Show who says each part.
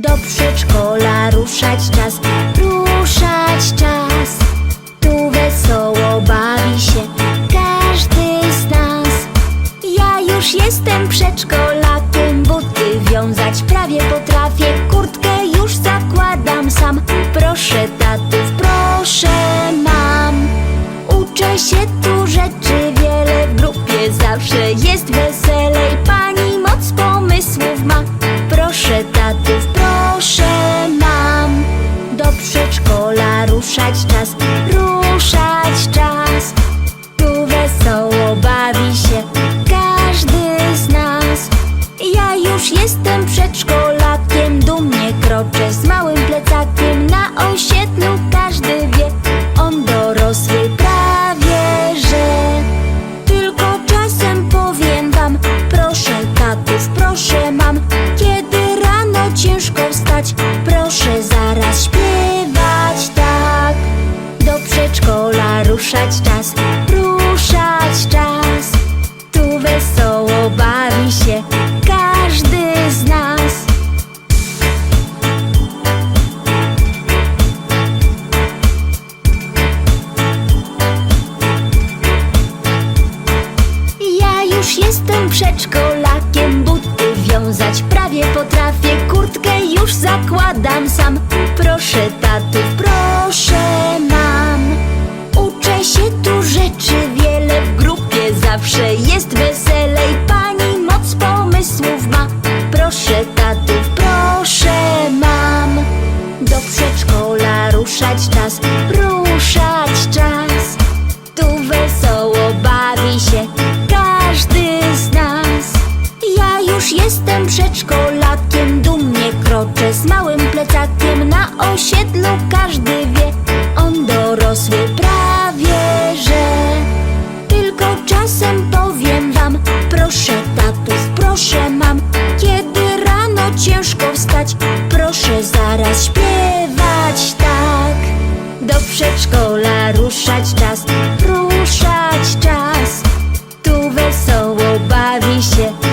Speaker 1: Do przedszkola ruszać czas, ruszać czas. Tu wesoło bawi się każdy z nas. Ja już jestem przedszkolakiem, buty wiązać prawie potrafię. Kurtkę już zakładam sam. Proszę tatów, proszę mam. Uczę się tu rzeczy wiele, w grupie zawsze jest weselej. Pani moc pomysłów ma. Proszę tatów, ruszać czas, ruszać czas. Tu wesoło bawi się każdy z nas. Ja już jestem przedszkolakiem, ruszać czas. Tu wesoło bawi się każdy z nas. Ja już jestem przedszkolakiem, buty wiązać prawie potrafię, kurtkę już zakładam sam. Proszę tatów, proszę mam. Uczę się tu ruszać czas, ruszać czas. Tu wesoło bawi się każdy z nas. Ja już jestem przedszkolakiem, dumnie kroczę z małym plecakiem. Na osiedlu każdy wie, on dorosły prawie, że tylko czasem powiem wam, proszę tatów, proszę mam, kiedy rano ciężko wstać, proszę zaraz śpiewać przedszkola ruszać czas, ruszać czas. Tu wesoło bawi się.